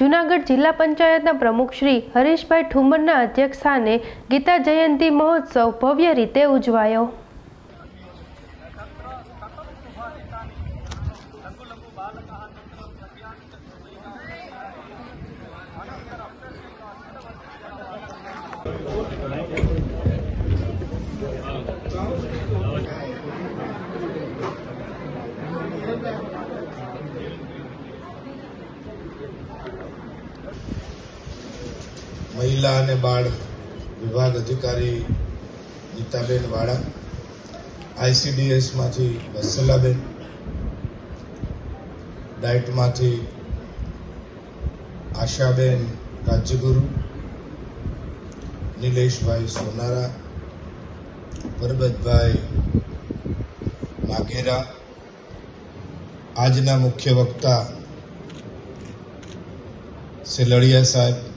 જૂનાગઢ જિલ્લા પંચાયતના પ્રમુખ શ્રી હરીશભાઈ ઠુમરના અધ્યક્ષસ્થાને ગીતા જયંતિ મહોત્સવ ભવ્ય રીતે ઉજવાયો. મહિલા અને બાળ વિભાગ અધિકારી ગીતાબેન વાળા, આઈસીડીએસમાંથી વત્સલાબેન ડાઇટમાંથી આશાબેન રાજ્યગુરુ, નિલેશભાઈ સોનારા, પરબતભાઈ વાઘેરા, આજના મુખ્ય વક્તા સેલડિયા સાહેબ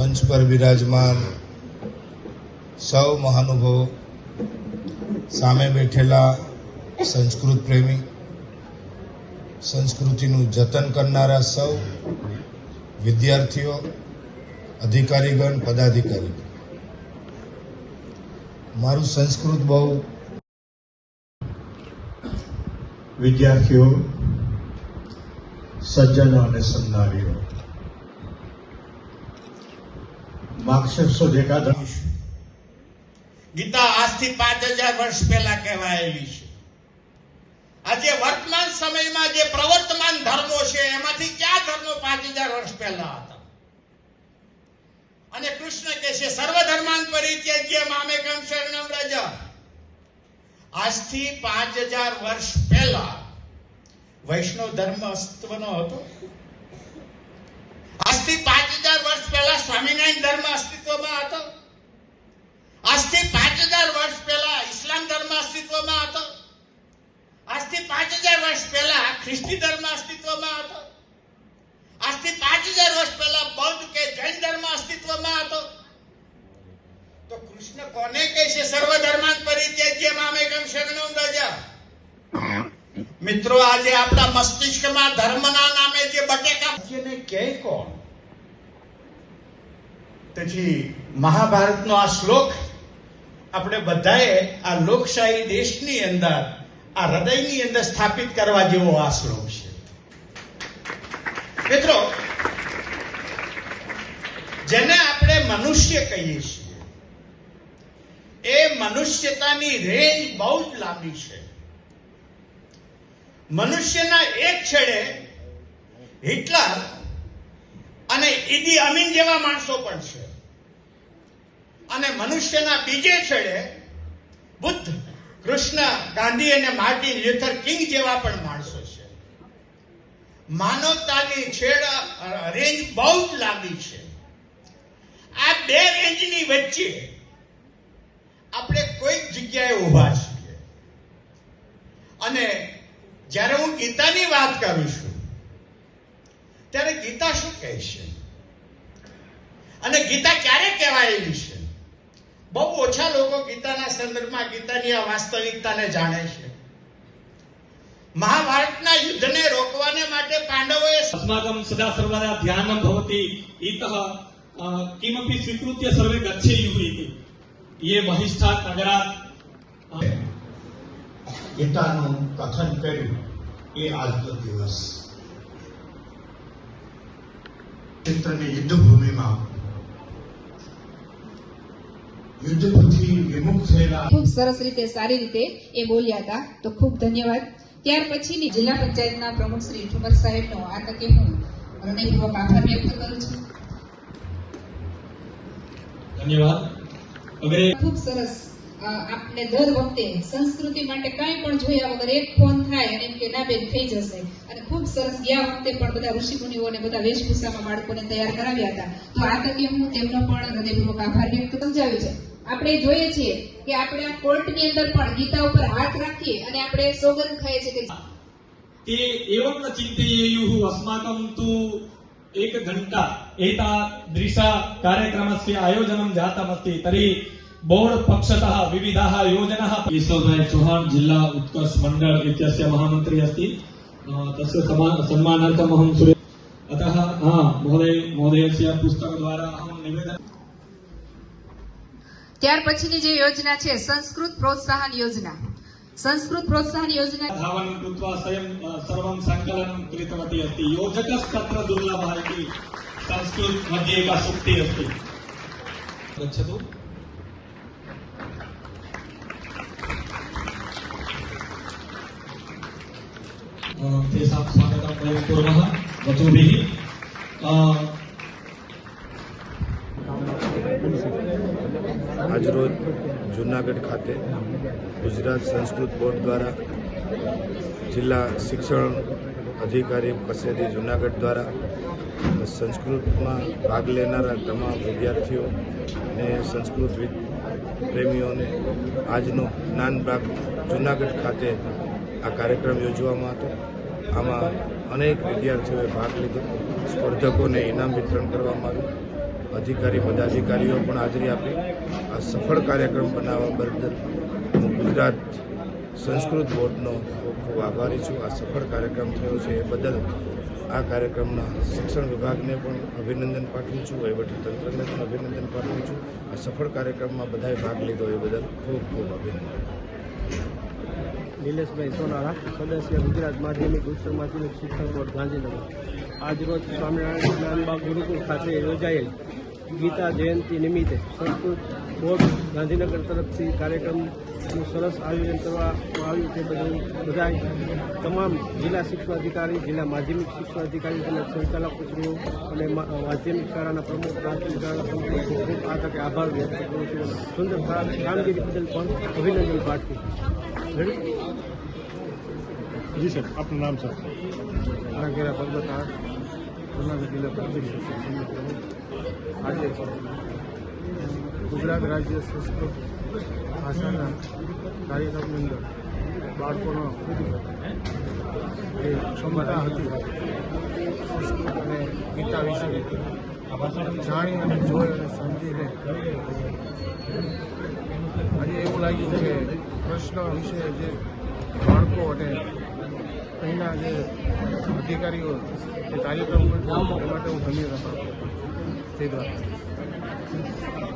મંચ પર બિરાજમાન સૌ મહાનુભવો, સામે બેઠેલા સંસ્કૃત પ્રેમી, સંસ્કૃતિનું જતન કરનારા સૌ વિદ્યાર્થીઓ, અધિકારીગણ પદાધિકારી મારું સંસ્કૃત બહુ વિદ્યાર્થીઓ, સજ્જનો અને સન્નારીઓ માર્ગશીર્ષો દેખાતા ગીતા આજથી પાંચ હજાર વર્ષ પહેલા કહેવાયેલી છે. આજે વર્તમાન સમયમાં જે પ્રવર્તમાન ધર્મો છે, એમાંથી કયા ધર્મો પાંચ હજાર વર્ષ પહેલા હતા? અને કૃષ્ણ કહે છે, સર્વ ધર્માન પરિત્યજ્ય મામેકમ શરણમ રજ આજથી પાંચ હજાર વર્ષ પહેલા વૈષ્ણવ ધર્મ અસ્તિત્વનો હતો. આજથી પાંચ હજાર વર્ષ પહેલા સ્વામિનારાયણ ધર્મ અસ્તિત્વમાં હતો. આજથી પાંચ હજાર વર્ષ પહેલા ઇસ્લામ ધર્મ અસ્તિત્વમાં હતો. આજથી પાંચ હજાર વર્ષ પહેલા ખ્રિસ્તી ધર્મ અસ્તિત્વમાં હતો. આજથી પાંચ હજાર વર્ષ પહેલા બૌદ્ધ કે જૈન ધર્મ અસ્તિત્વમાં હતો. તો કૃષ્ણ કોને કહે છે સર્વ ધર્માન પરિત્યજ્ય મામેકમ શરણમ રજા? મિત્રો, આજે આપણા મસ્તિષ્કમાં ધર્મના નામે જે બટેકા જેને કહે કોણ? તેથી મહાભારતનો આ શ્લોક આપણે બધાએ આ લોકશાહી દેશની અંદર, આ હૃદયની અંદર સ્થાપિત કરવા જેવો આ શ્લોક છે. મિત્રો, જેને આપણે મનુષ્ય કહીએ છીએ, એ મનુષ્યતાની રેન્જ બહુ જ લાંબી છે. મનુષ્યના એક છેડે હિટલર અને ઈદી અમીન જેવા માણસો પણ છે. અને મનુષ્યના બીજે છેડે બુદ્ધ કૃષ્ણ, ગાંધી અને માર્ટિન લ્યુથર કિંગ જેવા પણ માણસો છે. માનવતાની છેડ રેન્જ બહુ જ લાંબી છે. આ બે રેન્જની વચ્ચે આપણે કોઈક જગ્યાએ ઊભા છીએ. અને જ્યારે હું ગીતાની વાત કરું છું, ત્યારે ગીતા શું કહે છે? અને ગીતા ક્યારે કહેવાયેલી છે? બહુ ઓછા લોકો ગીતાના સંદર્ભમાં ગીતાની આ વાસ્તવિકતાને જાણે છે. મહાભારતના યુદ્ધને રોકવાને માટે પાંડવોએ અસ્માકમ સદા સર્વદા ધ્યાનમ ભવતી ઇતઃ કિમપી સ્વીકૃત્ય સર્વે ગચ્છેયુઃ ઇતિ યે બહિષ્ઠાત નગરાત ગીતાનું કથન કર્યું એ આજનો દિવસ ચિત્રની યુદ્ધભૂમિમાં વિમુખ થયેલા ખૂબ સરસ રીતે સારી રીતે એ બોલ્યા હતા. તો ખૂબ ધન્યવાદ. ત્યાર પછીની જિલ્લા પંચાયતના પ્રમુખ શ્રી ઠુમર સાહેબનો આ તકે હું હૃદયપૂર્વક આભાર વ્યક્ત કરું છું. ધન્યવાદ. અગ્રે ખૂબ સરસ. આપને આપણે દર વખતે સંસ્કૃતિ માટે કાંઈ પણ જોયા વગર એક ફોન થાય અને એમ કે ના બેન થઈ જશે. અને ખૂબ સરસ ગયા વખતે પણ બધા ઋષિ મુનિઓને બધા વેશભૂષામાં બાળકોને તૈયાર કરાવ્યા હતા. તો આ તકે હું તેમનો પણ હૃદયપૂર્વક આભાર વ્યક્ત સમજાવ્યું છે? આપણે જોઈએ છીએ કે આપણે આ કોર્ટની અંદર પણ ગીતા ઉપર હાથ રાખીએ અને આપણે સોગંદ ખાઈએ છીએ કે ते एवं न चिन्तयेयुः अस्माकं तु एकघण्टा एतादृश कार्यक्रमस्य आयोजनं जातमस्ति तर्हि बोर्ड पक्षतः विविधाः योजनाः केशवभाई चौहान जिल्ला उत्कर्ष मण्डल इत्यस्य महामन्त्री अस्ति अ, तस्य समा- सन्मानार्थम् अहं सुरे अतः हाँ महोदय महोदयस्य पुस्तकद्वारा अहं निवेदन ત્યાર પછીની જે યોજના છે સંસ્કૃત પ્રોત્સાહન યોજના સંસ્કૃત પ્રોત્સાહન યોજના धावनं कृत्वा स्वयं अ, सर्वं सङ्कलनं कृतवती अस्ति योजकस्तत्र दुर्लभः इति संस्कृत मध्ये एका सूक्तिः अस्ति गच्छतु अ, तेषां स्वागतं वयं कुर्मः वधूभिः આજરોજ જૂનાગઢ ખાતે ગુજરાત સંસ્કૃત બોર્ડ દ્વારા જિલ્લા શિક્ષણ અધિકારી કચેરી જૂનાગઢ દ્વારા સંસ્કૃતમાં ભાગ લેનારા તમામ વિદ્યાર્થીઓ અને સંસ્કૃત પ્રેમીઓને આજનો જ્ઞાન બાગ જૂનાગઢ ખાતે આ કાર્યક્રમ યોજવામાં હતો. આમાં અનેક વિદ્યાર્થીઓએ ભાગ લીધો. સ્પર્ધકોને ઇનામ વિતરણ કરવામાં આવ્યું. અધિકારી, પદાધિકારીઓ પણ હાજરી આપી. આ સફળ કાર્યક્રમ બનાવવા બદલ હું ગુજરાત સંસ્કૃત બોર્ડનો ખૂબ ખૂબ આભારી છું. આ સફળ કાર્યક્રમ થયો છે એ બદલ આ કાર્યક્રમના શિક્ષણ વિભાગને પણ અભિનંદન પાઠવું છું. વહીવટીતંત્રને પણ અભિનંદન પાઠવું છું. આ સફળ કાર્યક્રમમાં બધાએ ભાગ લીધો એ બદલ ખૂબ ખૂબ અભિનંદન. નિલેશભાઈ સોનારા સદસ્ય ગુજરાત માધ્યમિક ઉચ્ચ માધ્યમિક શિક્ષણ બોર્ડ ગાંધીનગર. આજરોજ સ્વામિનારાયણ જ્ઞાનબાગ ગુરુકુળ ખાતે યોજાયેલ ગીતા જયંતિ નિમિત્તે સંસ્કૃત બોર્ડ ગાંધીનગર તરફથી કાર્યક્રમનું સરસ આયોજન કરવામાં આવ્યું તે બદલ બધા તમામ જિલ્લા શિક્ષણાધિકારી જિલ્લા માધ્યમિક શિક્ષણાધિકારી તેમજ સંચાલકશ્રીઓ અને માધ્યમિક શાળાના પ્રમુખ પ્રાથમિક શાળાના પ્રમુખનો ખૂબ ખૂબ આ તકે આભાર વ્યક્ત કરું છું. સુંદર કામગીરી બદલ પણ અભિનંદન પાઠવું જી સર આપનું નામ સર નાગેરા પર્વત આજે ગુજરાત રાજ્ય સંસ્કૃત ભાષાના કાર્યક્રમની અંદર બાળકોનો જે ક્ષમતા હતી. સંસ્કૃત અને ગીતા વિશે જાણી અને જોઈ અને સમજીને આજે એવું લાગ્યું કે પ્રશ્ન વિશે જે બાળકો અને અહીંના જે અધિકારીઓ જે કાર્યક્રમ એ માટે હું ધન્યવાદ આપું છું. દ્વારા